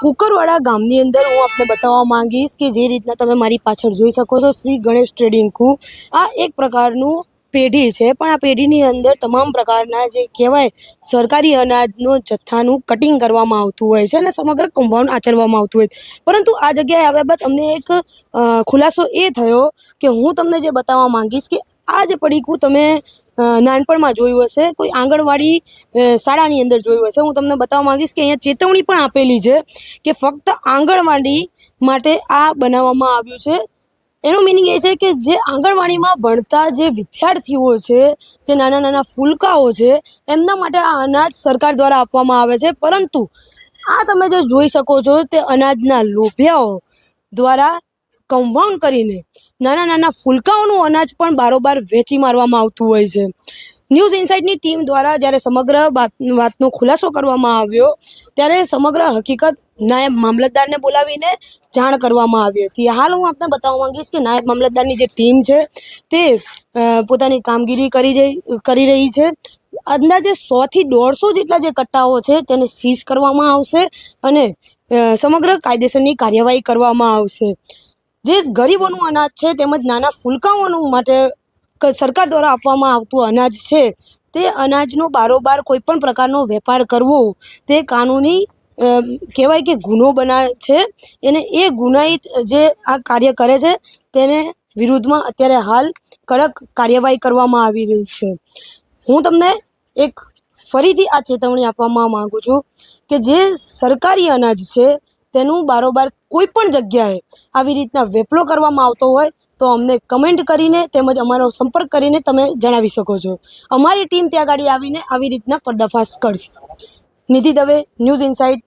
કુકરવાડા ગામની અંદર હું આપને બતાવવા માંગીશ કે જે રીતના તમે મારી પાછળ જોઈ શકો છો શ્રી ગણેશ ટ્રેડિંગ કુ આ એક પ્રકારનું પેઢી છે, પણ આ પેઢીની અંદર તમામ પ્રકારના જે કહેવાય સરકારી અનાજનો જથ્થાનું કટિંગ કરવામાં આવતું હોય છે અને સમગ્ર કમ્પાઉન્ડ આચરવામાં આવતું હોય પરંતુ આ જગ્યાએ આવ્યા બાદ અમને એક ખુલાસો એ થયો કે હું તમને જે બતાવવા માંગીશ કે આ જે પડીકું તમે નાનપણમાં જોયું હશે. કોઈ આંગણવાડી શાળાની અંદર જોયું હશે. હું તમને બતાવવા માંગીશ કે અહીંયા ચેતવણી પણ આપેલી છે કે ફક્ત આંગણવાડી માટે આ બનાવવામાં આવ્યું છે. એનો મિનિંગ એ છે કે જે આંગણવાડીમાં ભણતા જે વિદ્યાર્થીઓ છે, જે નાના નાના ફૂલકાઓ છે, એમના માટે આ અનાજ સરકાર દ્વારા આપવામાં આવે છે. પરંતુ આ તમે જે જોઈ શકો છો તે અનાજના લોભિયાઓ દ્વારા કમ્પાઉન્ડ કરીને નાના નાના ફૂલકાઓનું અનાજ પણ બારોબાર વેચી મારવામાં આવતું હોય છે. ન્યૂઝ ઇન્સાઇટની ટીમ દ્વારા જ્યારે સમગ્ર વાત વાતનો ખુલાસો કરવામાં આવ્યો, ત્યારે સમગ્ર હકીકત નાયબ મામલતદારને બોલાવીને જાણ કરવામાં આવી હતી. હાલ હું આપને બતાવવા માંગીશ કે નાયબ મામલતદારની જે ટીમ છે, તે પોતાની કામગીરી કરી કરી રહી છે. અંદાજે સોથી દોઢસો જેટલા જે કટ્ટાઓ છે, તેને સીઝ કરવામાં આવશે અને સમગ્ર કાયદેસરની કાર્યવાહી કરવામાં આવશે. જે ગરીબોનું અનાજ છે તેમજ નાના ફૂલકાઓનું માટે સરકાર દ્વારા આપવામાં આવતું અનાજ છે, તે અનાજનો બારોબાર કોઈ પણ પ્રકારનો વેપાર કરવો, તે કાનૂની કહેવાય કે ગુનો બનાવે છે. અને એ ગુનાહિત જે આ કાર્ય કરે છે, તેને વિરુદ્ધમાં અત્યારે હાલ કડક કાર્યવાહી કરવામાં આવી રહી છે. હું તમને એક ફરીથી આ ચેતવણી આપવામાં માંગુ છું કે જે સરકારી અનાજ છે, તેનું બારોબાર કોઈ પણ જગ્યાએ આવી રીતના વેપલો કરવામાં આવતો હોય તો અમને કમેન્ટ કરીને તેમજ અમારો સંપર્ક કરીને તમે જણાવી શકો છો. અમારી ટીમ ત્યાં ગાડી આવીને આવી રીતના પર્દાફાશ કરશે. Nidhi Dave, news insight.